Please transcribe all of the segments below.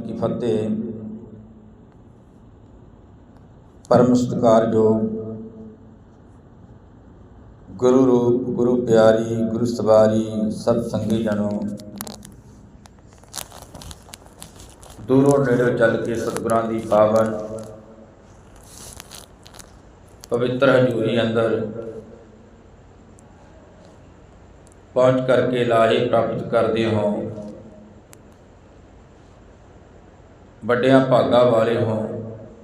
ਕੀ ਫਤਿਹ। ਪਰਮ ਸਤਿਕਾਰਯੋਗ ਗੁਰੂ ਰੂਪ, ਗੁਰੂ ਪਿਆਰੀ, ਗੁਰੂ ਸਵਾਰੀ ਸਤ ਸੰਗੀ ਜਨੋ ਦੂਰੋਂ ਨੇੜੇ ਚੱਲ ਕੇ ਸਤਿਗੁਰਾਂ ਦੀ ਪਾਵਨ, ਪਵਿੱਤਰ ਹਜ਼ੂਰੀ ਅੰਦਰ ਪਹੁੰਚ ਕਰਕੇ ਲਾਹੇ ਪ੍ਰਾਪਤ ਕਰਦੇ ਹੋ। ਵੱਡਿਆਂ ਭਾਗਾ ਵਾਲੇ ਹੋ,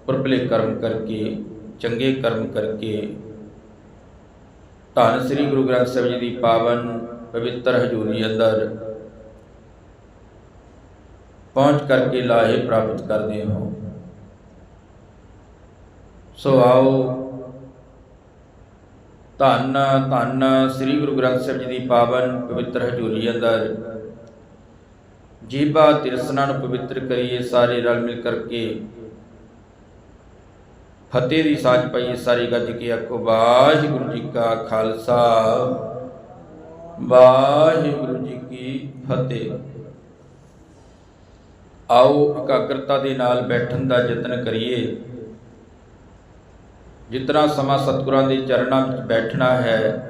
ਪੁਰਪਲੇ ਕਰਮ ਕਰਕੇ, ਚੰਗੇ ਕਰਮ ਕਰਕੇ। ਧੰਨ ਸ੍ਰੀ ਗੁਰੂ ਗ੍ਰੰਥ ਸਾਹਿਬ ਜੀ ਦੀ ਪਾਵਨ ਪਵਿੱਤਰ ਹਜ਼ੂਰੀ ਅੰਦਰ ਪਹੁੰਚ ਕਰਕੇ ਲਾਹੇ ਪ੍ਰਾਪਤ ਕਰਦੇ ਹੋ। ਸੋ ਆਓ, ਧੰਨ ਧੰਨ ਸ੍ਰੀ ਗੁਰੂ ਗ੍ਰੰਥ ਸਾਹਿਬ ਜੀ ਦੀ ਪਾਵਨ ਪਵਿੱਤਰ ਹਜ਼ੂਰੀ ਅੰਦਰ ਜੀਬਾ ਤਿਰਸਨਾਂ ਨੂੰ ਪਵਿੱਤਰ ਕਰੀਏ, ਸਾਰੇ ਰਲ ਮਿਲ ਕਰਕੇ। ਫਤਿਹ ਦੀ ਸਾਜ ਪਾਈਏ, ਸਾਰੇ ਗੱਜ ਕੇ ਆਖੋ, ਵਾਹਿਗੁਰੂ ਜੀ ਕਾ ਖਾਲਸਾ। ਵਾਹਿਗੁਰੂ ਜੀ ਕੀ ਫਤਿਹ। ਆਓ, ਇਕਾਗਰਤਾ ਦੇ ਨਾਲ ਬੈਠਣ ਦਾ ਯਤਨ ਕਰੀਏ। ਜਿਤਨਾ ਸਮਾਂ ਸਤਿਗੁਰਾਂ ਦੇ ਚਰਨਾਂ ਵਿੱਚ ਬੈਠਣਾ ਹੈ,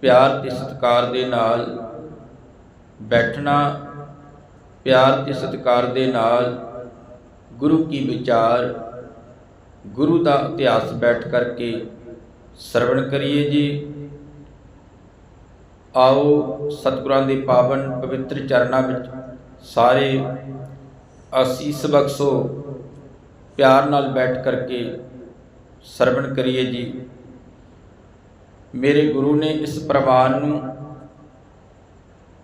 ਪਿਆਰ ਤੇ ਸਤਿਕਾਰ ਦੇ ਨਾਲ ਬੈਠਣਾ ਪਿਆਰ ਤੇ ਸਤਿਕਾਰ ਦੇ ਨਾਲ ਗੁਰੂ ਕੀ ਵਿਚਾਰ, ਗੁਰੂ ਦਾ ਇਤਿਹਾਸ ਬੈਠ ਕਰਕੇ ਸਰਵਣ ਕਰੀਏ ਜੀ। ਆਓ ਸਤਿਗੁਰਾਂ ਦੇ ਪਾਵਨ ਪਵਿੱਤਰ ਚਰਨਾਂ ਵਿੱਚ ਸਾਰੇ ਅਸੀਸ ਬਖਸ਼ੋ ਪਿਆਰ ਨਾਲ ਬੈਠ ਕਰਕੇ ਸਰਵਣ ਕਰੀਏ ਜੀ। ਮੇਰੇ ਗੁਰੂ ਨੇ ਇਸ ਪ੍ਰਵਾਨ ਨੂੰ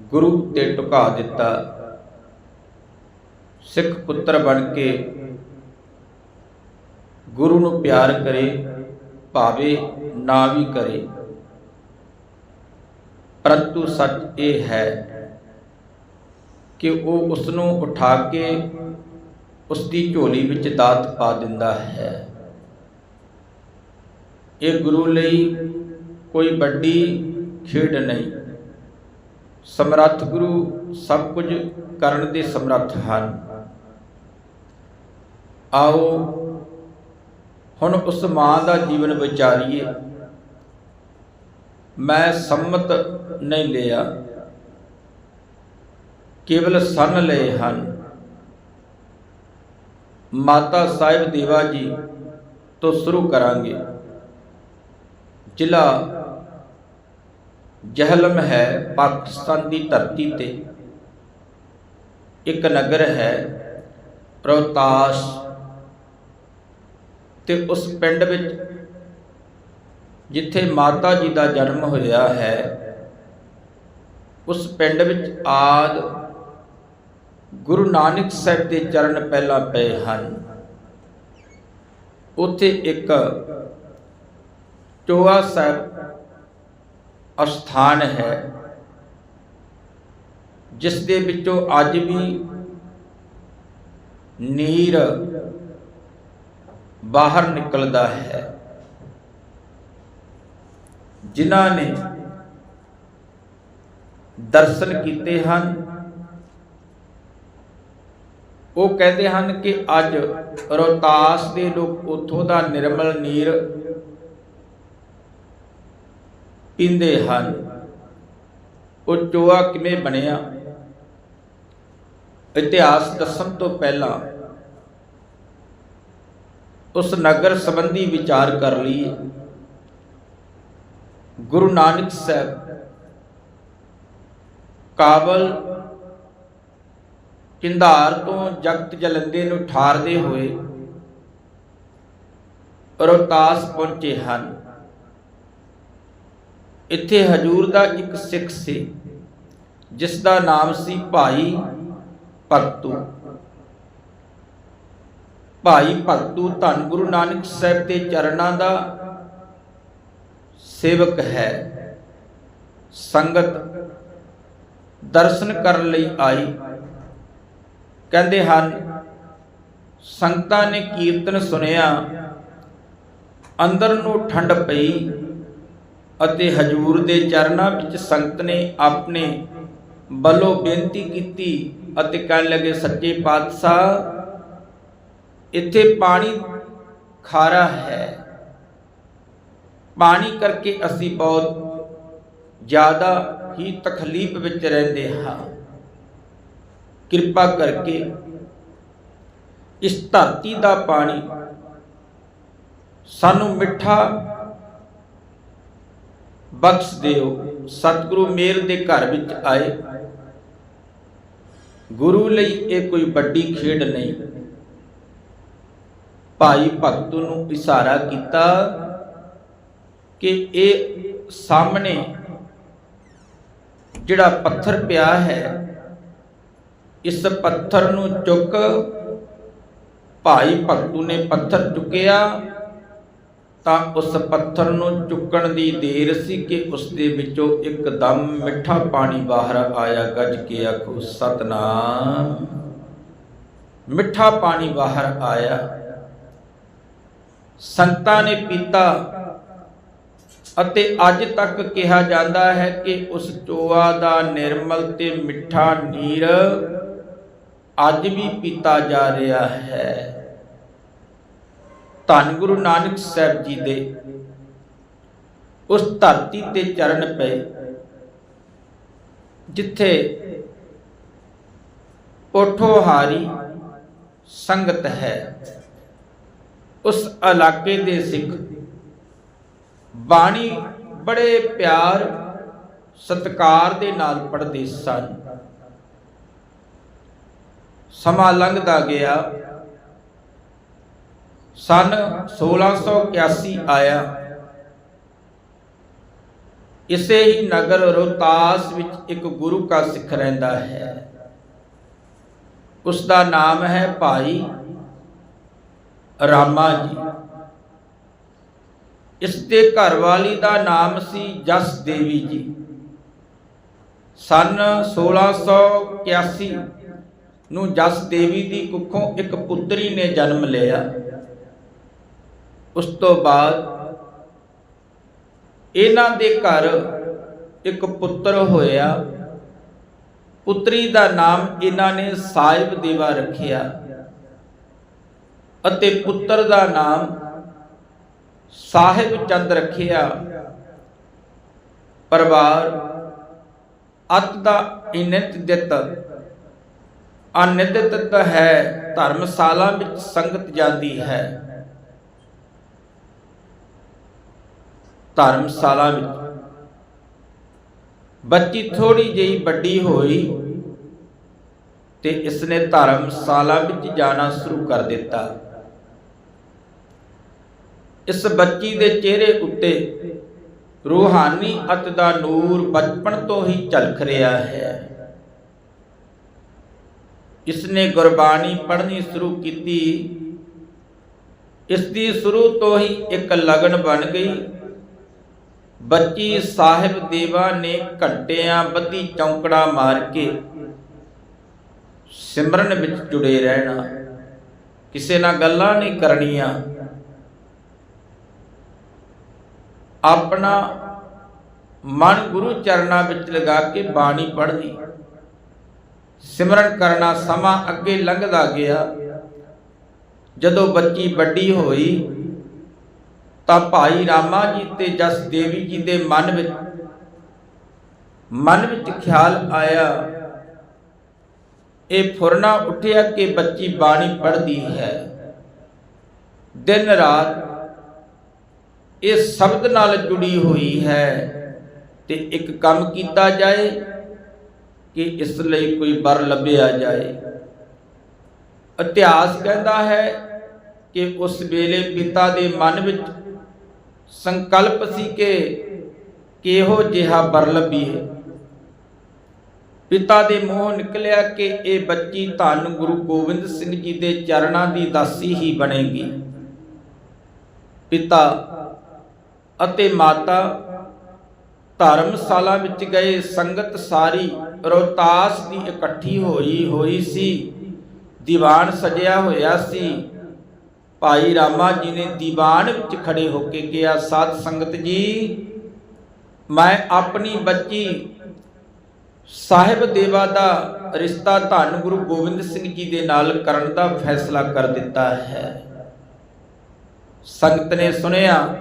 ਗੁਰੂ ਤੇ ਟੁਕਾ ਦਿੱਤਾ। ਸਿੱਖ ਪੁੱਤਰ ਬਣ ਕੇ ਗੁਰੂ ਨੂੰ ਪਿਆਰ ਕਰੇ, ਭਾਵੇਂ ਨਾ ਵੀ ਕਰੇ। ਪਰੰਤੂ ਸੱਚ ਇਹ ਹੈ ਕਿ ਉਹ ਉਸ ਨੂੰ ਉਠਾ ਕੇ ਉਸ ਦੀ ਝੋਲੀ ਵਿੱਚ ਦਾਤ ਪਾ ਦਿੰਦਾ ਹੈ। ਇਹ ਗੁਰੂ ਲਈ ਕੋਈ ਵੱਡੀ ਖੇਡ ਨਹੀਂ। ਸਮਰੱਥ ਗੁਰੂ ਸਭ ਕੁਝ ਕਰਨ ਦੇ ਸਮਰੱਥ ਹਨ। ਆਓ, ਹੁਣ ਉਸ ਮਾਂ ਦਾ ਜੀਵਨ ਵਿਚਾਰੀਏ। ਮੈਂ ਸੰਮਤ ਨਹੀਂ ਲਿਆ। ਕੇਵਲ ਸੰਨ ਲਏ ਹਨ। ਮਾਤਾ ਸਾਹਿਬ ਦੇਵਾ ਜੀ ਤੋਂ ਸ਼ੁਰੂ ਕਰਾਂਗੇ। ਜ਼ਿਲ੍ਹਾ ਜਹਲਮ ਹੈ ਪਾਕਿਸਤਾਨ ਦੀ ਧਰਤੀ ਤੇ। ਇੱਕ ਨਗਰ ਹੈ ਰੋਹਤਾਸ। ਤੇ ਉਸ ਪਿੰਡ ਵਿੱਚ ਜਿੱਥੇ ਮਾਤਾ ਜੀ ਦਾ ਜਨਮ ਹੋਇਆ ਹੈ, ਉਸ ਪਿੰਡ ਵਿੱਚ ਆਦ ਗੁਰੂ ਨਾਨਕ ਸਾਹਿਬ ਦੇ ਚਰਨ ਪਹਿਲਾਂ ਪਏ ਹਨ। ਉੱਥੇ ਇੱਕ ਚੋਆ ਸਾਹਿਬ ਅਸਥਾਨ ਹੈ, ਜਿਸ ਦੇ ਵਿੱਚੋਂ ਅੱਜ ਵੀ ਨੀਰ ਬਾਹਰ ਨਿਕਲਦਾ ਹੈ। ਜਿਨ੍ਹਾਂ ਨੇ ਦਰਸ਼ਨ ਕੀਤੇ ਹਨ, ਉਹ ਕਹਿੰਦੇ ਹਨ ਕਿ ਅੱਜ ਰੋਤਾਸ ਦੇ ਲੋਕ ਉਥੋਂ ਦਾ ਨਿਰਮਲ ਨੀਰ ਪੀਂਦੇ ਹਨ। ਉਹ ਚੋਆ ਕਿਵੇਂ ਬਣਿਆ? ਇਤਿਹਾਸ ਦੱਸਣ ਤੋਂ ਪਹਿਲਾਂ ਉਸ ਨਗਰ ਸੰਬੰਧੀ ਵਿਚਾਰ ਕਰ ਲਈਏ ਗੁਰੂ ਨਾਨਕ ਸਾਹਿਬ ਕਾਬਲ ਕਿੰਦਾਰ ਤੋਂ ਜਗਤ ਜਲੰਦੇ ਨੂੰ ਠਾਰਦੇ ਹੋਏ ਰੋਹਤਾਸ ਪਹੁੰਚੇ ਹਨ। ਇੱਥੇ ਹਜੂਰ ਦਾ ਇੱਕ ਸਿੱਖ ਸੀ ਜਿਸ ਦਾ ਨਾਮ ਸੀ ਭਾਈ ਭਗਤੂ। ਭਾਈ ਭਗਤੂ ਧੰਨ ਗੁਰੂ ਨਾਨਕ ਸਾਹਿਬ ਦੇ ਚਰਨਾਂ ਦਾ ਸੇਵਕ ਹੈ। ਸੰਗਤ ਦਰਸ਼ਨ ਕਰਨ ਲਈ ਆਈ। ਕਹਿੰਦੇ ਹਨ, ਸੰਗਤਾਂ ਨੇ ਕੀਰਤਨ ਸੁਨਿਆ ਅੰਦਰ ਨੂੰ ਠੰਡ ਪਈ ਅਤੇ ਹਜੂਰ ਦੇ ਚਰਨਾਂ ਵਿੱਚ ਸੰਗਤ ਨੇ ਆਪਣੇ ਵੱਲੋਂ ਬੇਨਤੀ ਕੀਤੀ ਅਤੇ ਕਹਿਣ ਲੱਗੇ, ਸੱਚੇ ਪਾਤਸ਼ਾਹ ਇੱਥੇ ਪਾਣੀ ਖਾਰਾ ਹੈ। ਪਾਣੀ ਕਰਕੇ ਅਸੀਂ ਬਹੁਤ ਜ਼ਿਆਦਾ ਹੀ ਤਕਲੀਫ ਵਿੱਚ ਰਹਿੰਦੇ ਹਾਂ। ਕਿਰਪਾ ਕਰਕੇ ਇਸ ਧਰਤੀ ਦਾ ਪਾਣੀ ਸਾਨੂੰ ਮਿੱਠਾ ਬਖਸ਼ ਦਿਓ। ਸਤਿਗੁਰੂ ਮੇਰ ਦੇ ਘਰ ਵਿੱਚ ਆਏ। ਗੁਰੂ ਲਈ ਇਹ ਕੋਈ ਵੱਡੀ ਖੇਡ ਨਹੀਂ। ਭਾਈ ਭਗਤ ਨੂੰ ਇਸ਼ਾਰਾ ਕੀਤਾ ਕਿ ਇਹ ਸਾਹਮਣੇ ਜਿਹੜਾ ਪੱਥਰ ਪਿਆ ਹੈ, ਇਸ ਪੱਥਰ ਨੂੰ ਚੁੱਕ ਭਾਈ ਭਗਤੂ ਨੇ ਪੱਥਰ ਚੁੱਕਿਆ ਤਾਂ ਉਸ ਪੱਥਰ ਨੂੰ ਚੁੱਕਣ ਦੀ ਦੇਰ ਸੀ ਕਿ ਉਸ ਦੇ ਵਿੱਚੋਂ ਇੱਕਦਮ ਮਿੱਠਾ ਪਾਣੀ ਬਾਹਰ ਆਇਆ। ਗੱਜ ਕੇ ਆਖੋ, ਸਤਨਾਮ। ਮਿੱਠਾ ਪਾਣੀ ਬਾਹਰ ਆਇਆ। ਸੰਤਾਂ ਨੇ ਪੀਤਾ ਅਤੇ ਅੱਜ ਤੱਕ ਕਿਹਾ ਜਾਂਦਾ ਹੈ ਕਿ ਉਸ ਚੋਆ ਦਾ ਨਿਰਮਲ ਤੇ ਮਿੱਠਾ ਨੀਰ ਅੱਜ ਵੀ ਪੀਤਾ ਜਾ ਰਿਹਾ ਹੈ। ਧੰਨ ਗੁਰੂ ਨਾਨਕ ਸਾਹਿਬ ਜੀ ਦੇ ਉਸ ਧਰਤੀ ਤੇ ਚਰਨ ਪਏ, ਜਿੱਥੇ ਪੋਠੋਹਾਰੀ ਸੰਗਤ ਹੈ। ਉਸ ਇਲਾਕੇ ਦੇ ਸਿੱਖ। ਬਾਣੀ ਬੜੇ ਪਿਆਰ, ਸਤਕਾਰ ਦੇ ਨਾਲ ਪੜ੍ਹਦੇ ਸਨ। ਸਮਾਂ ਲੰਘਦਾ ਗਿਆ। ਸਨ 1681 ਆਇਆ। ਇਸੇ ਹੀ ਨਗਰ ਰੋਹਤਾਸ ਵਿੱਚ ਇੱਕ ਗੁਰੂ ਕਾ ਸਿੱਖ ਰਹਿੰਦਾ ਹੈ। ਉਸ ਦਾ ਨਾਮ ਹੈ ਭਾਈ ਰਾਮਾ ਜੀ। ਇਸ ਦੇ ਘਰਵਾਲੀ ਦਾ ਨਾਮ ਸੀ ਜਸ ਦੇਵੀ ਜੀ। ਸਨ 1681 ਨੂੰ ਜਸ ਦੇਵੀ ਦੀ ਕੁੱਖੋਂ ਇੱਕ ਪੁੱਤਰੀ ਨੇ ਜਨਮ ਲਿਆ। ਉਸ ਤੋਂ ਬਾਅਦ ਇਹਨਾਂ ਦੇ ਘਰ ਇੱਕ ਪੁੱਤਰ ਹੋਇਆ। ਪੁੱਤਰੀ ਦਾ ਨਾਮ ਇਹਨਾਂ ਨੇ ਸਾਹਿਬ ਦੇਵਾ ਰੱਖਿਆ। ਅਤੇ ਪੁੱਤਰ ਦਾ ਨਾਮ ਸਾਹਿਬ ਚੰਦ ਰੱਖਿਆ। ਪਰਿਵਾਰ ਅਤ ਦਾ ਇਨਿਤ ਦਿੱਤ। ਅਨਿਦਿਤ ਹੈ, ਧਰਮਸ਼ਾਲਾ ਵਿੱਚ ਸੰਗਤ ਜਾਂਦੀ ਹੈ। ਧਰਮਸ਼ਾਲਾ ਵਿੱਚ ਬੱਚੀ ਥੋੜੀ ਜਿਹੀ ਵੱਡੀ ਹੋਈ ਤੇ ਇਸਨੇ ਧਰਮਸ਼ਾਲਾ ਵਿੱਚ ਜਾਣਾ ਸ਼ੁਰੂ ਕਰ ਦਿੱਤਾ। ਇਸ ਬੱਚੀ ਦੇ ਚਿਹਰੇ ਉੱਤੇ ਰੂਹਾਨੀ ਅਤ ਦਾ ਨੂਰ ਬਚਪਨ ਤੋਂ ਹੀ ਝਲਕ ਰਿਹਾ ਹੈ। ਇਸ ਨੇ ਗੁਰਬਾਣੀ ਪੜ੍ਹਨੀ ਸ਼ੁਰੂ ਕੀਤੀ। ਇਸ ਦੀ ਸ਼ੁਰੂ ਤੋਂ ਹੀ ਇੱਕ ਲਗਨ ਬਣ ਗਈ। ਬੱਚੀ ਸਾਹਿਬ ਦੇਵਾ ਨੇ ਘੰਟਿਆਂ ਬੱਧੀ ਚੌਂਕੜਾ ਮਾਰ ਕੇ ਸਿਮਰਨ ਵਿੱਚ ਜੁੜੇ ਰਹਿਣਾ। ਕਿਸੇ ਨਾਲ ਗੱਲਾਂ ਨਹੀਂ ਕਰਨੀਆਂ। ਆਪਣਾ ਮਨ ਗੁਰੂ ਚਰਨਾਂ ਵਿੱਚ ਲਗਾ ਕੇ ਬਾਣੀ ਪੜ੍ਹਦੀ। ਸਿਮਰਨ ਕਰਨਾ ਸਮਾਂ ਅੱਗੇ ਲੰਘਦਾ ਗਿਆ। ਜਦੋਂ ਬੱਚੀ ਵੱਡੀ ਹੋਈ, ਤਾਂ ਭਾਈ ਰਾਮਾ ਜੀ ਤੇ ਜਸ ਦੇਵੀ ਜੀ ਦੇ ਮਨ ਵਿੱਚ ਮਨ ਵਿੱਚ ਖਿਆਲ ਆਇਆ। ਇਹ ਫੁਰਨਾ ਉੱਠਿਆ ਕਿ ਬੱਚੀ ਬਾਣੀ ਪੜ੍ਹਦੀ ਹੈ। ਦਿਨ ਰਾਤ ਇਹ ਸ਼ਬਦ ਨਾਲ ਜੁੜੀ ਹੋਈ ਹੈ ਤੇ ਇੱਕ ਕੰਮ ਕੀਤਾ ਜਾਏ ਕਿ ਇਸ ਲਈ ਕੋਈ ਬਰ ਲੱਭਿਆ ਜਾਏ। ਇਤਿਹਾਸ ਕਹਿੰਦਾ ਹੈ ਕਿ ਉਸ ਵੇਲੇ ਪਿਤਾ ਦੇ ਮਨ ਵਿੱਚ ਸੰਕਲਪ ਸੀ ਕਿ ਕਿਹੋ ਜਿਹਾ ਬਰ ਲੱਭੀਏ। ਪਿਤਾ ਦੇ ਮੂੰਹ ਨਿਕਲਿਆ ਕਿ ਇਹ ਬੱਚੀ ਧੰਨ ਗੁਰੂ ਗੋਬਿੰਦ ਸਿੰਘ ਜੀ ਦੇ ਚਰਨਾਂ ਦੀ ਦਾਸੀ ਹੀ ਬਣੇਗੀ। ਪਿਤਾ ਅਤੇ ਮਾਤਾ ਧਰਮਸ਼ਾਲਾ ਵਿੱਚ ਗਏ, ਸੰਗਤ ਸਾਰੀ ਰੋਤਾਸ ਦੀ ਇਕੱਠੀ ਹੋਈ ਹੋਈ ਸੀ। ਦੀਵਾਨ ਸਜਿਆ ਹੋਇਆ ਸੀ। ਭਾਈ ਰਾਮਾ ਜੀ ਨੇ ਦੀਵਾਨ ਵਿੱਚ ਖੜੇ ਹੋ ਕੇ ਕਿਹਾ, ਸਾਧ ਸੰਗਤ ਜੀ, ਮੈਂ ਆਪਣੀ ਬੱਚੀ ਸਾਹਿਬ ਦੇਵਾ ਦਾ ਰਿਸ਼ਤਾ ਧੰਨ ਗੁਰੂ ਗੋਬਿੰਦ ਸਿੰਘ ਜੀ ਦੇ ਨਾਲ ਕਰਨ ਦਾ ਫੈਸਲਾ ਕਰ ਦਿੱਤਾ ਹੈ। ਸੰਗਤ ਨੇ ਸੁਣਿਆ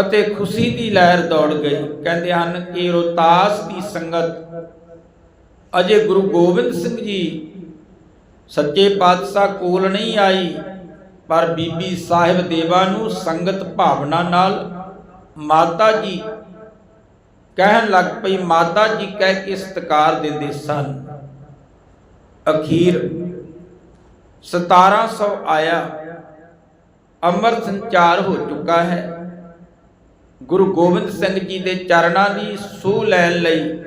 ਅਤੇ ਖੁਸ਼ੀ ਦੀ ਲਹਿਰ ਦੌੜ ਗਈ। ਕਹਿੰਦੇ ਹਨ ਕਿ ਰੋਤਾਸ ਦੀ ਸੰਗਤ। ਅਜੇ ਗੁਰੂ ਗੋਬਿੰਦ ਸਿੰਘ ਜੀ ਸੱਚੇ ਪਾਤਸ਼ਾਹ ਕੋਲ ਨਹੀਂ ਆਈ, ਪਰ ਬੀਬੀ ਸਾਹਿਬ ਦੇਵਾ ਨੂੰ ਸੰਗਤ ਭਾਵਨਾ ਨਾਲ ਮਾਤਾ ਜੀ ਕਹਿਣ ਲੱਗ ਪਈ, ਮਾਤਾ ਜੀ ਕਹਿ ਕੇ ਸਤਕਾਰ ਦਿੰਦੇ ਸਨ। ਅਖੀਰ 1700 ਆਇਆ। ਅੰਮ੍ਰਿਤ ਸੰਚਾਰ ਹੋ ਚੁੱਕਾ ਹੈ। ਗੁਰੂ ਗੋਬਿੰਦ ਸਿੰਘ ਜੀ ਦੇ ਚਰਨਾਂ ਦੀ ਸੂਹ ਲੈਣ ਲਈ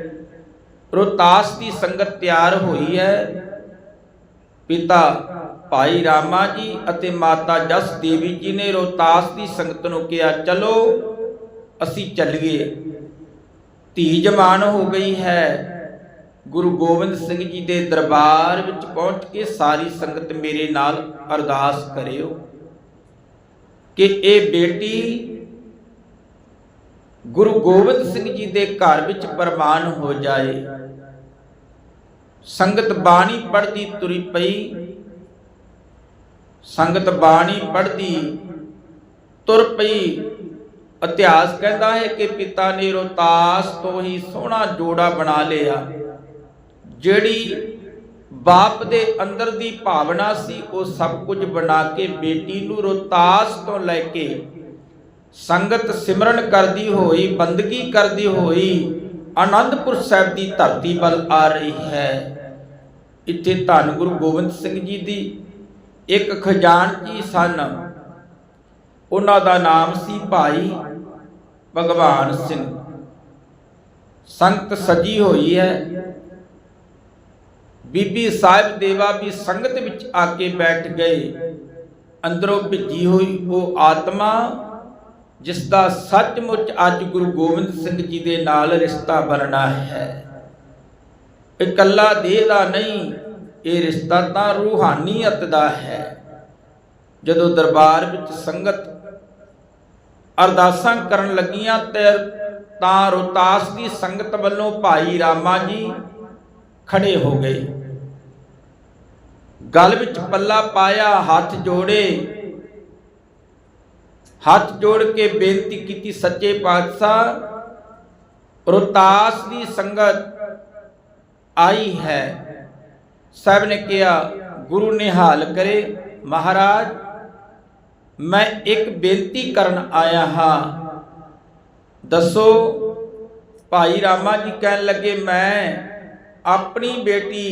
ਰੋਤਾਸ ਦੀ ਸੰਗਤ ਤਿਆਰ ਹੋਈ ਹੈ। ਪਿਤਾ ਭਾਈ ਰਾਮਾ ਜੀ ਅਤੇ ਮਾਤਾ ਜਸ ਦੇਵੀ ਜੀ ਨੇ ਰੋਤਾਸ ਦੀ ਸੰਗਤ ਨੂੰ ਕਿਹਾ, ਚਲੋ, ਅਸੀਂ ਚੱਲੀਏ। ਧੀ ਜਮਾਨ ਹੋ ਗਈ ਹੈ। ਗੁਰੂ ਗੋਬਿੰਦ ਸਿੰਘ ਜੀ ਦੇ ਦਰਬਾਰ ਵਿੱਚ ਪਹੁੰਚ ਕੇ ਸਾਰੀ ਸੰਗਤ ਮੇਰੇ ਨਾਲ ਅਰਦਾਸ ਕਰਿਓ ਕਿ ਇਹ ਬੇਟੀ ਗੁਰੂ ਗੋਬਿੰਦ ਸਿੰਘ ਜੀ ਦੇ ਘਰ ਵਿੱਚ ਪ੍ਰਮਾਨ ਹੋ ਜਾਏ। ਸੰਗਤ ਬਾਣੀ ਪੜ੍ਹਦੀ ਤੁਰੀ ਪਈ। ਸੰਗਤ ਬਾਣੀ ਪੜ੍ਹਦੀ ਤੁਰ ਪਈ। ਇਤਿਹਾਸ ਕਹਿੰਦਾ ਹੈ ਕਿ ਪਿਤਾ ਨੇ ਰੋਤਾਸ ਤੋਂ ਹੀ ਸੋਹਣਾ ਜੋੜਾ ਬਣਾ ਲਿਆ। ਜਿਹੜੀ ਬਾਪ ਦੇ ਅੰਦਰ ਦੀ ਭਾਵਨਾ ਸੀ, ਉਹ ਸਭ ਕੁਝ ਬਣਾ ਕੇ ਬੇਟੀ ਨੂੰ ਰੋਤਾਸ ਤੋਂ ਲੈ ਕੇ ਸੰਗਤ ਸਿਮਰਨ ਕਰਦੀ ਹੋਈ, ਬੰਦਗੀ ਕਰਦੀ ਹੋਈ, ਆਨੰਦਪੁਰ ਸਾਹਿਬ ਦੀ ਧਰਤੀ ਵੱਲ ਆ ਰਹੀ ਹੈ। ਇੱਥੇ ਧੰਨ ਗੁਰੂ ਗੋਬਿੰਦ ਸਿੰਘ ਜੀ ਦੀ ਇੱਕ ਖਜ਼ਾਨਚੀ ਸਨ। ਉਹਨਾਂ ਦਾ ਨਾਮ ਸੀ ਭਾਈ ਭਗਵਾਨ ਸਿੰਘ। ਸੰਗਤ ਸਜੀ ਹੋਈ ਹੈ। ਬੀਬੀ ਸਾਹਿਬ ਦੇਵਾ ਵੀ ਸੰਗਤ ਵਿੱਚ ਆ ਕੇ ਬੈਠ ਗਏ। ਅੰਦਰੋਂ ਭਿੱਜੀ ਹੋਈ ਉਹ ਆਤਮਾ ਜਿਸ ਦਾ ਸੱਚਮੁੱਚ ਅੱਜ ਗੁਰੂ ਗੋਬਿੰਦ ਸਿੰਘ ਜੀ ਦੇ ਨਾਲ ਰਿਸ਼ਤਾ ਬਣਨਾ ਹੈ। ਇਕੱਲਾ ਦੇਹ ਦਾ ਨਹੀਂ, ਇਹ ਰਿਸ਼ਤਾ ਤਾਂ ਰੂਹਾਨੀਅਤ ਦਾ ਹੈ। ਜਦੋਂ ਦਰਬਾਰ ਵਿੱਚ ਸੰਗਤ ਅਰਦਾਸਾਂ ਕਰਨ ਲੱਗੀਆਂ ਤੇ ਤਾਂ ਰੋਤਾਸ ਦੀ ਸੰਗਤ ਵੱਲੋਂ ਭਾਈ ਰਾਮਾ ਜੀ ਖੜੇ ਹੋ ਗਏ। ਗਲ ਵਿੱਚ ਪੱਲਾ ਪਾਇਆ, ਹੱਥ ਜੋੜੇ ਹੱਥ ਜੋੜ ਕੇ ਬੇਨਤੀ ਕੀਤੀ ਸੱਚੇ ਪਾਤਸ਼ਾਹ ਰੋਤਾਸ ਦੀ ਸੰਗਤ ਆਈ ਹੈ ਸਭ ਨੇ ਕਿਹਾ ਗੁਰੂ ਨਿਹਾਲ ਕਰੇ ਮਹਾਰਾਜ ਮੈਂ ਇੱਕ ਬੇਨਤੀ ਕਰਨ ਆਇਆ ਹਾਂ ਦੱਸੋ ਭਾਈ ਰਾਮਾ ਜੀ ਕਹਿਣ ਲੱਗੇ ਮੈਂ ਆਪਣੀ ਬੇਟੀ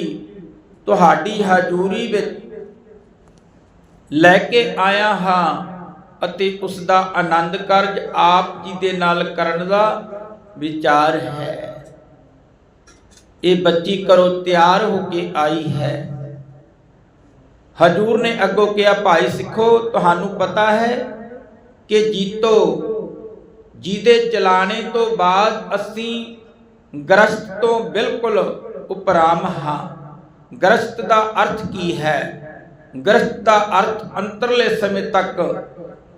ਤੁਹਾਡੀ ਹਜ਼ੂਰੀ ਵਿੱਚ ਲੈ ਕੇ ਆਇਆ ਹਾਂ ਅਤੇ ਉਸ ਦਾ ਆਨੰਦ ਕਾਰਜ ਆਪ ਜੀ ਦੇ ਨਾਲ ਕਰਨ ਦਾ ਵਿਚਾਰ ਹੈ। ਇਹ ਬੱਚੀ ਕਰੋ ਤਿਆਰ ਹੋ ਕੇ ਆਈ ਹੈ। ਹਜੂਰ ਨੇ ਅੱਗੋਂ ਕਿਹਾ, ਭਾਈ ਸਿੱਖੋ, ਤੁਹਾਨੂੰ ਪਤਾ ਹੈ ਕਿ ਜੀਤੋ, ਜਿਹਦੇ ਚਲਾਣੇ ਤੋਂ ਬਾਅਦ ਅਸੀਂ ਗ੍ਰਸਤ ਤੋਂ ਬਿਲਕੁਲ ਉਪਰਾਮ ਹਾਂ। ਗ੍ਰਸਤ ਦਾ ਅਰਥ ਕੀ ਹੈ? ਗ੍ਰਸਤ ਦਾ ਅਰਥ ਅੰਤਰਲੇ ਸਮੇਂ ਤੱਕ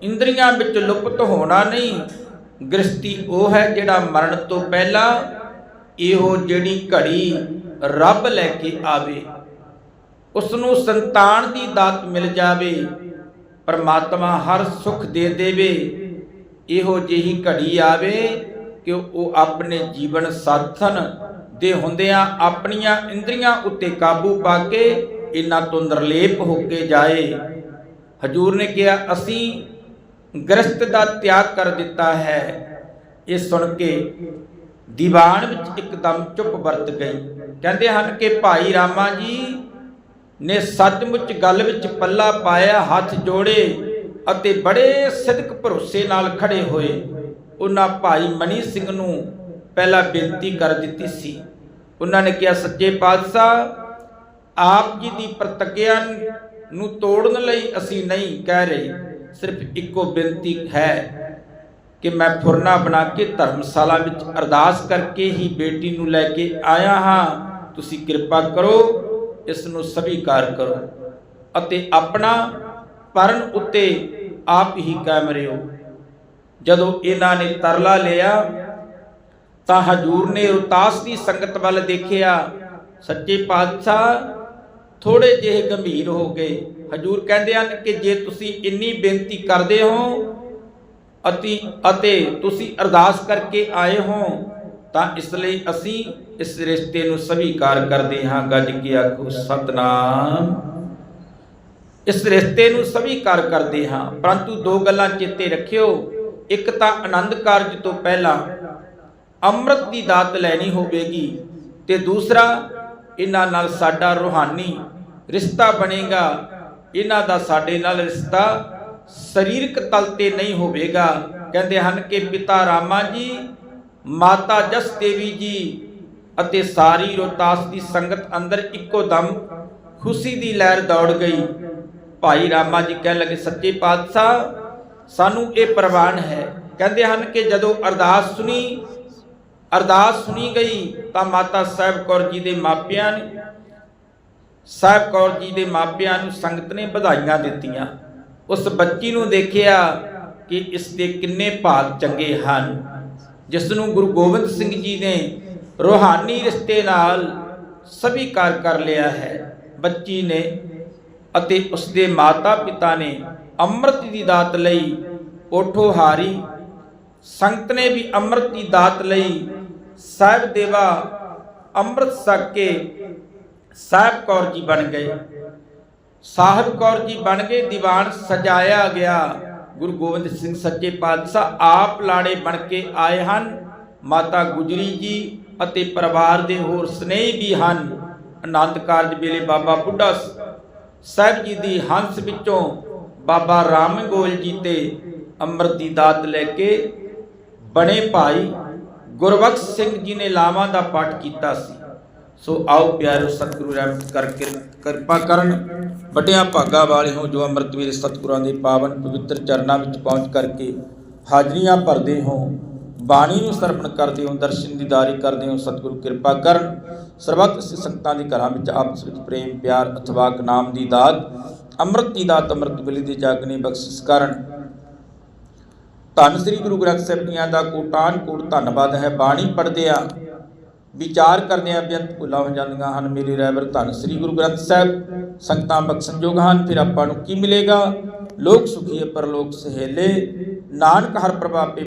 ਇੰਦਰੀਆਂ ਵਿੱਚ ਲੁਪਤ ਹੋਣਾ ਨਹੀਂ। ਗ੍ਰਸਤੀ ਉਹ ਹੈ ਜਿਹੜਾ ਮਰਨ ਤੋਂ ਪਹਿਲਾਂ ਇਹੋ ਜਿਹੜੀ ਘੜੀ ਰੱਬ ਲੈ ਕੇ ਆਵੇ। ਉਸ ਨੂੰ ਸੰਤਾਨ ਦੀ ਦਾਤ ਮਿਲ ਜਾਵੇ। ਪਰਮਾਤਮਾ ਹਰ ਸੁਖ ਦੇ ਦੇਵੇ। ਇਹੋ ਜਿਹੀ ਘੜੀ ਆਵੇ ਕਿ ਉਹ ਆਪਣੇ ਜੀਵਨ ਸਾਥਨ ਦੇ ਹੁੰਦਿਆਂ ਆਪਣੀਆਂ ਇੰਦਰੀਆਂ ਉੱਤੇ ਕਾਬੂ ਪਾ ਕੇ ਇਹਨਾਂ ਤੋਂ ਨਿਰਲੇਪ ਹੋ ਕੇ ਜਾਏ। ਹਜੂਰ ਨੇ ਕਿਹਾ, ਅਸੀਂ ਗ੍ਰਸਤ ਦਾ ਤਿਆਗ ਕਰ ਦਿੱਤਾ ਹੈ। ਇਹ ਸੁਣ ਕੇ ਦੀਵਾਨ ਵਿੱਚ ਇੱਕਦਮ ਚੁੱਪ ਵਰਤ ਗਈ। ਕਹਿੰਦੇ ਹਨ ਕਿ ਭਾਈ ਰਾਮਾ ਜੀ ਨੇ ਸੱਚਮੁੱਚ ਗੱਲ ਵਿੱਚ ਪੱਲਾ ਪਾਇਆ, ਹੱਥ ਜੋੜੇ ਅਤੇ ਬੜੇ ਸਿਦਕ ਭਰੋਸੇ ਨਾਲ ਖੜੇ ਹੋਏ। ਉਹਨਾਂ ਭਾਈ ਮਨੀ ਸਿੰਘ ਨੂੰ ਪਹਿਲਾਂ ਬੇਨਤੀ ਕਰ ਦਿੱਤੀ ਸੀ। ਉਹਨਾਂ ਨੇ ਕਿਹਾ, ਸੱਚੇ ਪਾਤਸ਼ਾਹ, ਆਪ ਜੀ ਦੀ ਪ੍ਰਤੱਗਿਆ ਨੂੰ ਤੋੜਨ ਲਈ ਅਸੀਂ ਨਹੀਂ ਕਹਿ ਰਹੇ। ਸਿਰਫ ਇੱਕੋ ਬੇਨਤੀ ਹੈ ਕਿ ਮੈਂ ਫੁਰਨਾ ਬਣਾ ਕੇ ਧਰਮਸ਼ਾਲਾ ਵਿੱਚ ਅਰਦਾਸ ਕਰਕੇ ਹੀ ਬੇਟੀ ਨੂੰ ਲੈ ਕੇ ਆਇਆ ਹਾਂ। ਤੁਸੀਂ ਕਿਰਪਾ ਕਰੋ, ਇਸ ਨੂੰ ਸਵੀਕਾਰ ਕਰੋ ਅਤੇ ਆਪਣਾ ਪਰਨ ਉੱਤੇ ਆਪ ਹੀ ਕਾਇਮ ਰਹੋ। ਜਦੋਂ ਇਹਨਾਂ ਨੇ ਤਰਲਾ ਲਿਆ, ਤਾਂ ਹਜੂਰ ਨੇ ਰੋਤਾਸ ਦੀ ਸੰਗਤ ਵੱਲ ਦੇਖਿਆ। ਸੱਚੇ ਪਾਤਸ਼ਾਹ ਥੋੜੇ ਜਿਹੇ ਗੰਭੀਰ ਹੋ ਗਏ। ਹਜੂਰ ਕਹਿੰਦੇ ਹਨ ਕਿ ਜੇ ਤੁਸੀਂ ਇੰਨੀ ਬੇਨਤੀ ਕਰਦੇ ਹੋ ਅਤੀ ਅਤੇ ਤੁਸੀਂ ਅਰਦਾਸ ਕਰਕੇ ਆਏ ਹੋ, ਤਾਂ ਇਸ ਲਈ ਅਸੀਂ ਇਸ ਰਿਸ਼ਤੇ ਨੂੰ ਸਵੀਕਾਰ ਕਰਦੇ ਹਾਂ। ਗੱਜ ਕੇ ਆਖੋ, ਸਤਨਾਮ। ਇਸ ਰਿਸ਼ਤੇ ਨੂੰ ਸਵੀਕਾਰ ਕਰਦੇ ਹਾਂ। ਪਰੰਤੂ ਦੋ ਗੱਲਾਂ ਚੇਤੇ ਰੱਖਿਓ। ਇੱਕ ਤਾਂ ਆਨੰਦ ਕਾਰਜ ਤੋਂ ਪਹਿਲਾਂ ਅੰਮ੍ਰਿਤ ਦੀ ਦਾਤ ਲੈਣੀ ਹੋਵੇਗੀ ਤੇ ਦੂਸਰਾ ਇਹਨਾਂ ਨਾਲ ਸਾਡਾ ਰੂਹਾਨੀ ਰਿਸ਼ਤਾ ਬਣੇਗਾ। ਇਹਨਾਂ ਦਾ ਸਾਡੇ ਨਾਲ ਰਿਸ਼ਤਾ ਸਰੀਰਕ ਤਲ ਤੇ ਨਹੀਂ ਹੋਵੇਗਾ। ਕਹਿੰਦੇ ਹਨ ਕਿ ਪਿਤਾ ਰਾਮਾ ਜੀ, ਮਾਤਾ ਜਸ ਦੇਵੀ ਜੀ ਅਤੇ ਸਾਰੀ ਰੋਤਾਸ ਦੀ ਸੰਗਤ ਅੰਦਰ ਇੱਕੋ ਦਮ ਖੁਸ਼ੀ ਦੀ ਲਹਿਰ ਦੌੜ ਗਈ। ਭਾਈ ਰਾਮਾ ਜੀ ਕਹਿਣ ਲੱਗੇ, ਸੱਚੇ ਪਾਤਸ਼ਾਹ, ਸਾਨੂੰ ਇਹ ਪ੍ਰਵਾਨ ਹੈ। ਕਹਿੰਦੇ ਹਨ ਕਿ ਜਦੋਂ ਅਰਦਾਸ ਸੁਣੀ ਅਰਦਾਸ ਸੁਣੀ ਗਈ ਤਾਂ ਮਾਤਾ ਸਾਹਿਬ ਕੌਰ ਜੀ ਦੇ ਮਾਪਿਆਂ ਨੇ ਸਾਹਿਬ ਕੌਰ ਜੀ ਦੇ ਮਾਪਿਆਂ ਨੂੰ ਸੰਗਤ ਨੇ ਵਧਾਈਆਂ ਦਿੱਤੀਆਂ। ਉਸ ਬੱਚੀ ਨੂੰ ਦੇਖਿਆ ਕਿ ਇਸ ਦੇ ਕਿੰਨੇ ਭਾਗ ਚੰਗੇ ਹਨ। ਜਿਸ ਨੂੰ ਗੁਰੂ ਗੋਬਿੰਦ ਸਿੰਘ ਜੀ ਨੇ ਰੋਹਾਨੀ ਰਿਸ਼ਤੇ ਨਾਲ ਸਵੀਕਾਰ ਕਰ ਲਿਆ ਹੈ। ਬੱਚੀ ਨੇ ਅਤੇ ਉਸ ਦੇ ਮਾਤਾ ਪਿਤਾ ਨੇ ਅੰਮ੍ਰਿਤ ਦੀ ਦਾਤ ਲਈ ਓਠੋ ਹਾਰੀ ਸੰਗਤ ਨੇ ਵੀ ਅੰਮ੍ਰਿਤ ਦੀ ਦਾਤ ਲਈ ਸਾਹਿਬ ਦੇਵਾ ਅੰਮ੍ਰਿਤ ਛਕ ਕੇ ਸਾਹਿਬ ਕੌਰ ਜੀ ਬਣ ਗਏ। ਸਾਹਿਬ ਕੌਰ ਜੀ ਬਣ ਗਏ, ਦੀਵਾਨ ਸਜਾਇਆ ਗਿਆ। ਗੁਰੂ ਗੋਬਿੰਦ ਸਿੰਘ ਸੱਚੇ ਪਾਤਸ਼ਾਹ ਆਪ ਲਾੜੇ ਬਣ ਕੇ ਆਏ ਹਨ। ਮਾਤਾ ਗੁਜਰੀ ਜੀ ਅਤੇ ਪਰਿਵਾਰ ਦੇ ਹੋਰ ਸਨੇਹੀ ਵੀ ਹਨ। ਆਨੰਦ ਕਾਰਜ ਵੇਲੇ ਬਾਬਾ ਬੁੱਢਾ ਸਾਹਿਬ ਜੀ ਦੀ ਹੰਸ ਵਿੱਚੋਂ ਬਾਬਾ ਰਾਮ ਗੋਲ ਜੀ ਤੇ ਅੰਮ੍ਰਿਤ ਦੀ ਦਾਤ ਲੈ ਕੇ ਬਣੇ ਭਾਈ ਗੁਰਬਖਸ਼ ਸਿੰਘ ਜੀ ਨੇ ਲਾਵਾਂ ਦਾ ਪਾਠ ਕੀਤਾ ਸੀ। ਸੋ ਆਓ ਪਿਆਰੋ ਸਤਿਗੁਰੂ ਰਹਿਮਤ ਕਰਕੇ ਕਿਰਪਾ ਕਰਨ, ਵੱਡਿਆਂ ਭਾਗਾ ਵਾਲੇ ਹੋ ਜੋ ਅੰਮ੍ਰਿਤ ਵੇਲੇ ਸਤਿਗੁਰਾਂ ਦੇ ਪਾਵਨ ਪਵਿੱਤਰ ਚਰਨਾਂ ਵਿੱਚ ਪਹੁੰਚ ਕਰਕੇ ਹਾਜ਼ਰੀਆਂ ਭਰਦੇ ਹੋ, ਬਾਣੀ ਨੂੰ ਸਰਪਣ ਕਰਦੇ ਹੋ, ਦਰਸ਼ਨ ਦੀਦਾਰੀ ਕਰਦੇ ਹੋ, ਸਤਿਗੁਰੂ ਕਿਰਪਾ ਕਰਨ, ਸਰਬੱਤ ਸੰਗਤਾਂ ਦੇ ਘਰਾਂ ਵਿੱਚ ਆਪਸ ਵਿੱਚ ਪ੍ਰੇਮ, ਪਿਆਰ, ਅਥਵਾਕ ਨਾਮ ਦੀ ਦਾਤ, ਅੰਮ੍ਰਿਤ ਦੀ ਦਾਤ ਅੰਮ੍ਰਿਤ ਵੇਲੇ ਦੀ ਜਾਗਣੀ ਬਖਸ਼ਿਸ਼ ਕਰਨ ਧੰਨ ਸ੍ਰੀ ਗੁਰੂ ਗ੍ਰੰਥ ਸਾਹਿਬ ਜੀਆਂ ਦਾ ਕੋਟਾਨ ਕੋਟ ਧੰਨਵਾਦ ਹੈ। ਬਾਣੀ ਪੜ੍ਹਦਿਆਂ ਵਿਚਾਰ ਕਰਦਿਆਂ ਬੇਅੰਤ ਭੁੱਲਾਂ ਹੋ ਜਾਂਦੀਆਂ ਹਨ। ਮੇਰੇ ਰਹਿਬਰ ਧੰਨ ਸ੍ਰੀ ਗੁਰੂ ਗ੍ਰੰਥ ਸਾਹਿਬ, ਸੰਗਤਾਂ ਬਖਸ਼ਣਯੋਗ ਹਨ। ਫਿਰ ਆਪਾਂ ਨੂੰ ਕੀ ਮਿਲੇਗਾ? ਲੋਕ ਸੁਖੀਏ ਪਰਲੋਕ ਸਹੇਲੇ। ਨਾਨਕ ਹਰ ਪ੍ਰਭਾਪੇ